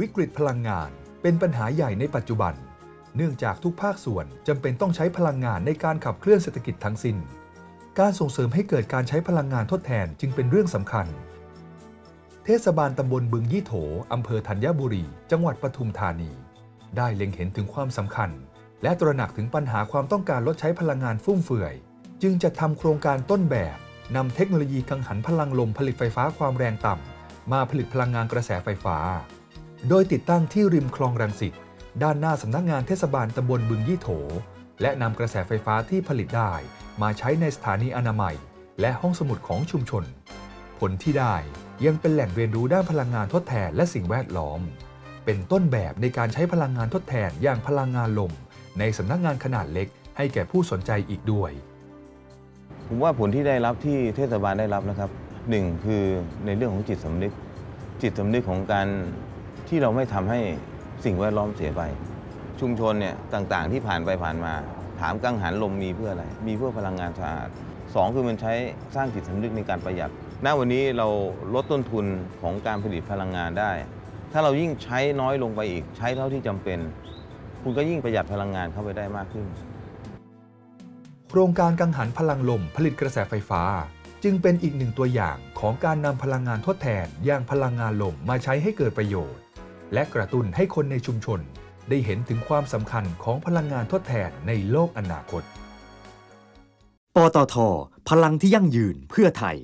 วิกฤตพลังงาน เป็นปัญหาใหญ่ในปัจจุบัน เนื่องจากทุกภาคส่วนจำเป็นต้องใช้พลังงานในการขับเคลื่อนเศรษฐกิจทั้งสิ้น การส่งเสริมให้เกิดการใช้พลังงานทดแทนจึงเป็นเรื่องสำคัญ เทศบาลตำบลบึงยี่โถอำเภอธัญบุรี จังหวัดปทุมธานี ได้เล็งเห็นถึงความสำคัญ และตระหนักถึงปัญหาความต้องการลดใช้พลังงานฟุ่มเฟือย จึงจะทำโครงการต้นแบบนำเทคโนโลยีกังหันพลังลมผลิตไฟฟ้าความแรงต่ำมาผลิตพลังงานกระแสไฟฟ้า โดยติดตั้งที่ริมคลองรังสิตด้านหน้าสำนักงานเทศบาลตำบลบึงยี่โถ และนำกระแสไฟฟ้าที่ผลิตได้ มาใช้ในสถานีอนามัย และห้องสมุดของชุมชน ผลที่ได้ยังเป็นแหล่งเรียนรู้ด้านพลังงานทดแทนและสิ่งแวดล้อม เป็นต้นแบบในการใช้พลังงานทดแทนอย่างพลังงานลม ในสำนักงานขนาดเล็ก ให้แก่ผู้สนใจอีกด้วย ผมว่าผลที่ได้รับที่เทศบาลได้รับนะครับหนึ่งคือในเรื่องของจิตสำนึก จิตสำนึกของการ ที่เราไม่ทำให้สิ่งแวดล้อมเสียไป ชุมชนเนี่ยต่างๆ ที่ผ่านไปผ่านมา ถามกังหันลมมีเพื่ออะไร มีเพื่อพลังงานสะอาดสองคือมันใช้สร้างจิตสำนึกในการประหยัดณวันนี้เราลดต้นทุนของการผลิตพลังงานได้ ถ้าเรายิ่งใช้น้อยลงไปอีก ใช้เท่าที่จำเป็น คุณก็ยิ่งประหยัดพลังงานเข้าไปได้มากขึ้น โครงการกังหันพลังลมผลิตกระแสไฟฟ้า จึงเป็นอีกหนึ่งตัวอย่างของการนำพลังงานทดแทนอย่างพลังงานลมมาใช้ให้เกิดประโยชน์ และกระตุ้นให้คนในชุมชน ได้เห็นถึงความสำคัญของพลังงานทดแทนในโลกอนาคต ปตท พลังที่ยั่งยืนเพื่อไทย